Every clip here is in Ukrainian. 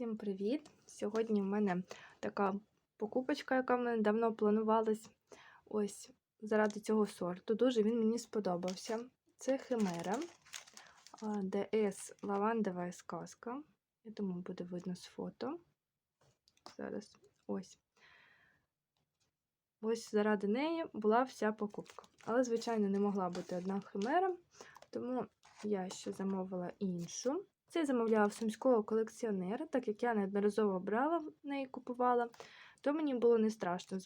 Всім привіт! Сьогодні в мене така покупочка, яка в мене давно планувалась. Ось заради цього сорту. Дуже він мені сподобався. Це Химера DS Лавандова сказка. Я думаю, буде видно з фото. Зараз ось. Ось заради неї була вся покупка. Але, звичайно, не могла бути одна химера, тому я ще замовила іншу. Це я замовляла в сумського колекціонера, так як я неодноразово брала в неї купувала, то мені було не страшно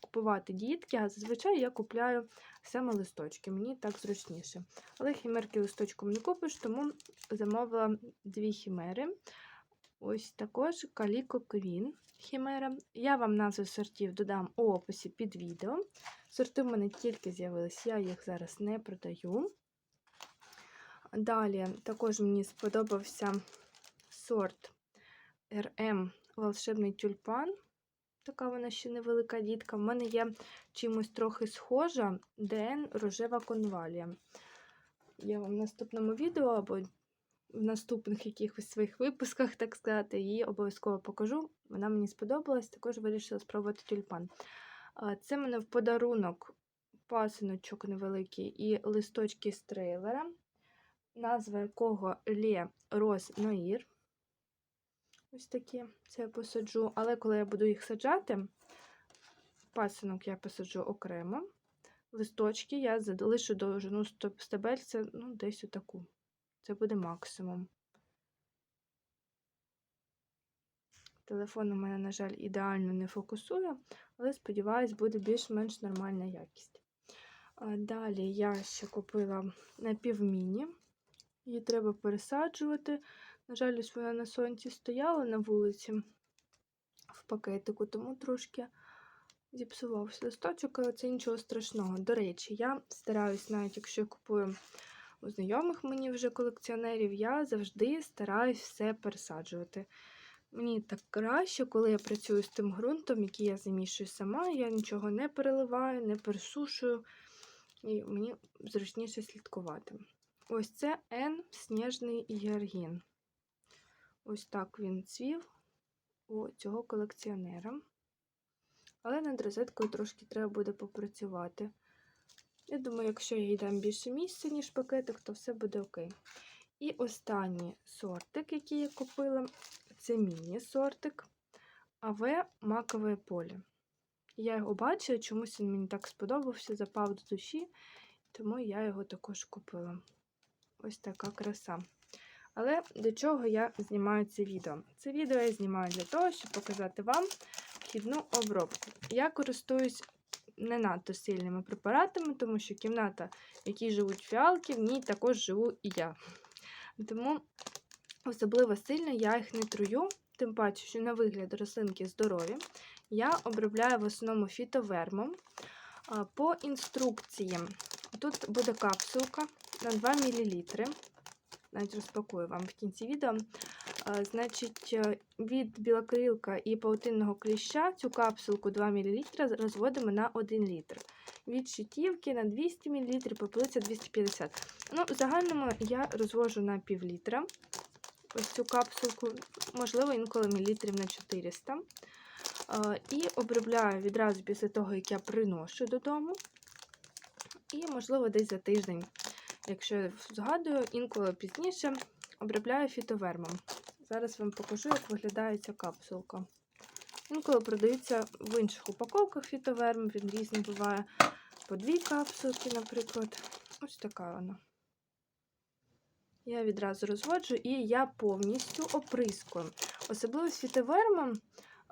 купувати дітки, а зазвичай я купляю саме листочки, мені так зручніше. Але хімерки листочком не купиш, тому замовила дві хімери. Ось також Каліко Квін хімера. Я вам назви сортів додам у описі під відео. Сорти в мене тільки з'явились, я їх зараз не продаю. Далі також мені сподобався сорт RM Волшебний тюльпан. Така вона ще невелика дітка. В мене є чимось трохи схожа ДН рожева конвалія. Я вам в наступному відео або в наступних якихось своїх випусках, так сказати, її обов'язково покажу. Вона мені сподобалась, також вирішила спробувати тюльпан. Це мене в подарунок пасиночок невеликий і листочки з трейлера назва якого Лє Роз Ноїр. Ось такі це я посаджу. Але коли я буду їх саджати, пасинок я посаджу окремо. Листочки я залишу довжину стебельця, ну, десь отаку. Це буде максимум. Телефон у мене, на жаль, ідеально не фокусує, але, сподіваюсь, буде більш-менш нормальна якість. Далі я ще купила напівміні. Її треба пересаджувати. На жаль, ось вона на сонці стояла на вулиці в пакетику, тому трошки зіпсувався листочок, але це нічого страшного. До речі, я стараюсь, навіть якщо я купую у знайомих мені вже колекціонерів, я завжди стараюсь все пересаджувати. Мені так краще, коли я працюю з тим ґрунтом, який я замішую сама, я нічого не переливаю, не пересушую, і мені зручніше слідкувати. Ось це Н Сніжний Георгін. Ось так він цвів у цього колекціонера. Але над розеткою трошки треба буде попрацювати. Я думаю, якщо я їй дам більше місця, ніж пакетик, то все буде окей. І останній сортик, який я купила, це міні-сортик АВ Макове поле. Я його бачила, чомусь він мені так сподобався, запав до душі, тому я його також купила. Ось така краса. Але до чого я знімаю це відео? Це відео я знімаю для того, щоб показати вам вхідну обробку. Я користуюсь не надто сильними препаратами, тому що кімната, в якій живуть фіалки, в ній також живу і я. Тому особливо сильно я їх не трую, тим паче, що на вигляд рослинки здорові. Я обробляю в основному фітовермом. По інструкції тут буде капсулка на 2 мл. Навіть розпакую вам в кінці відео. Значить, від білокрилка і паутинного кліща цю капсулку 2 мл розводимо на 1 літр. Від щитівки на 200 мл, попелиця 250 Ну, В загальному я розвожу на пів літра. Ось цю капсулку, можливо, інколи мілітрів на 400. І обробляю відразу після того, як я приношу додому. І, можливо, десь за тиждень якщо згадую, інколи пізніше обробляю фітовермом. Зараз вам покажу, як виглядає ця капсулка. Інколи продається в інших упаковках фітоверм, він різний буває по дві капсулки, наприклад. Ось така вона. Я відразу розводжу і я повністю оприскую. Особливо з фітовермом,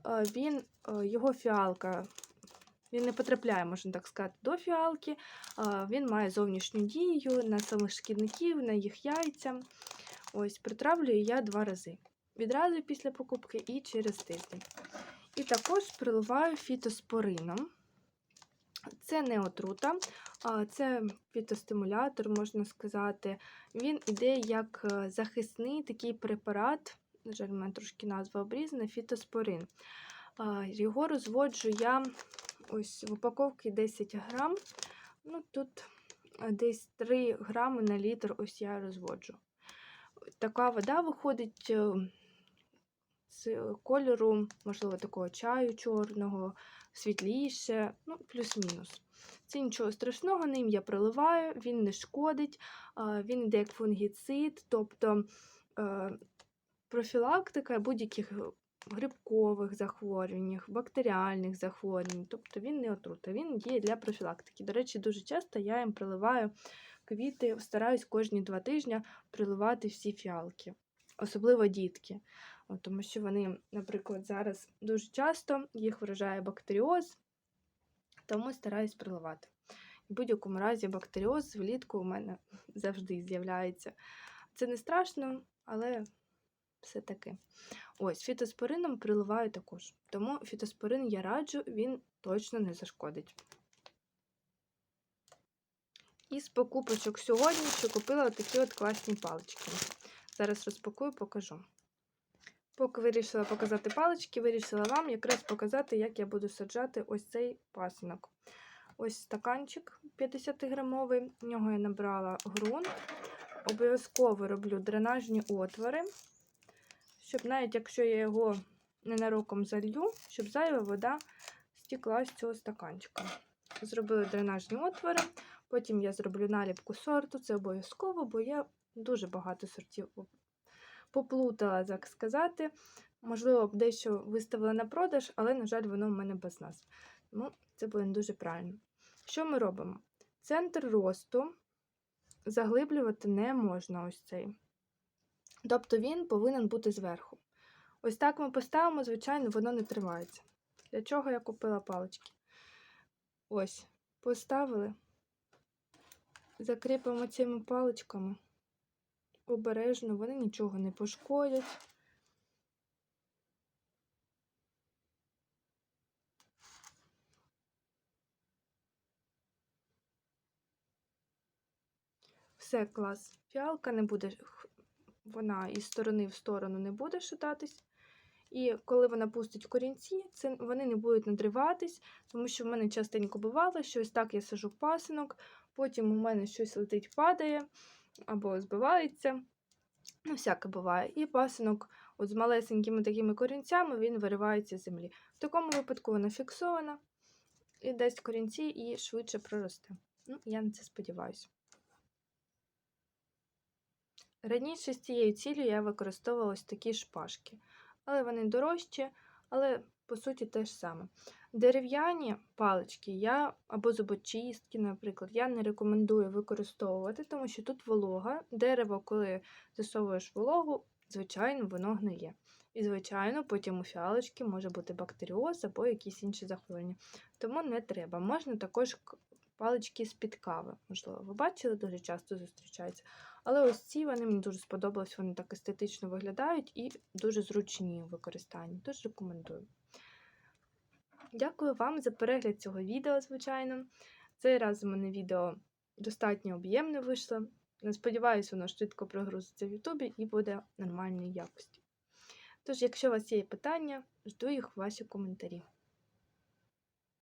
він, його фіалка він не потрапляє, можна так сказати, до фіалки. Він має зовнішню дію на самих шкідників, на їх яйця. Ось, Притравлюю я два рази. Відразу після покупки і через тиждень. І також приливаю фітоспорином. Це не отрута, це фітостимулятор, можна сказати. Він іде як е, захисний такий препарат, на жаль, у мене трошки назва обрізана, фітоспорин. Його розводжу я ось в упаковці 10 грам. Ну, Тут десь 3 грами на літр ось я розводжу. Така вода виходить е, з кольору, можливо, такого чаю чорного, світліше, ну, плюс-мінус. Це нічого страшного, ним я проливаю, він не шкодить, він йде як фунгіцид, тобто е, профілактика будь-яких грибкових захворювань, бактеріальних захворювань, тобто він не отрута, він діє для профілактики. До речі, дуже часто я їм приливаю квіти, стараюсь кожні два тижні приливати всі фіалки, особливо дітки. Тому що вони, наприклад, зараз дуже часто їх вражає бактеріоз, тому стараюсь приливати. В будь-якому разі бактеріоз влітку у мене завжди з'являється. Це не страшно, але все таки. Ось, фітоспорином приливаю також. Тому фітоспорин я раджу, він точно не зашкодить. Із покупочок сьогодні ще купила такі от класні палички. Зараз розпакую, покажу. Поки вирішила показати палички, вирішила вам якраз показати, як я буду саджати ось цей пасинок. Ось стаканчик 50-грамовий, в нього я набрала ґрунт. Обов'язково роблю дренажні отвори, щоб навіть якщо я його ненароком залью, щоб зайва вода стікла з цього стаканчика. Зробили дренажні отвори, потім я зроблю наліпку сорту, це обов'язково, бо я дуже багато сортів поплутала, так сказати. Можливо, дещо виставила на продаж, але, на жаль, воно в мене без назв. Тому це буде не дуже правильно. Що ми робимо? Центр росту заглиблювати не можна ось цей. Тобто він повинен бути зверху. Ось так ми поставимо, звичайно, воно не тримається. Для чого я купила палички? Ось, поставили, закріпимо цими паличками. Обережно, вони нічого не пошкодять. Все, клас. Фіалка не буде, вона із сторони в сторону не буде шататись. І коли вона пустить корінці, це, вони не будуть надриватись, тому що в мене частенько бувало, що ось так я сажу пасинок, потім у мене щось летить, падає або збивається. Ну, всяке буває. І пасинок от з малесенькими такими корінцями він виривається з землі. В такому випадку вона фіксована і дасть корінці і швидше проросте. Ну, я на це сподіваюся. Раніше з цією цілею я використовувала ось такі шпажки, але вони дорожчі, але по суті те ж саме. Дерев'яні палички я або зубочистки, наприклад, я не рекомендую використовувати, тому що тут волога. Дерево, коли засовуєш вологу, звичайно, воно гниє. І, звичайно, потім у фіалочки може бути бактеріоз або якісь інші захворювання. Тому не треба. Можна також палички з-під кави. Можливо, ви бачили, дуже часто зустрічаються. Але ось ці вони мені дуже сподобались, вони так естетично виглядають і дуже зручні у використанні. Тож рекомендую. Дякую вам за перегляд цього відео, звичайно. Цей раз у мене відео достатньо об'ємне вийшло. Сподіваюся, воно швидко прогрузиться в Ютубі і буде нормальної якості. Тож, якщо у вас є питання, жду їх в ваші коментарі.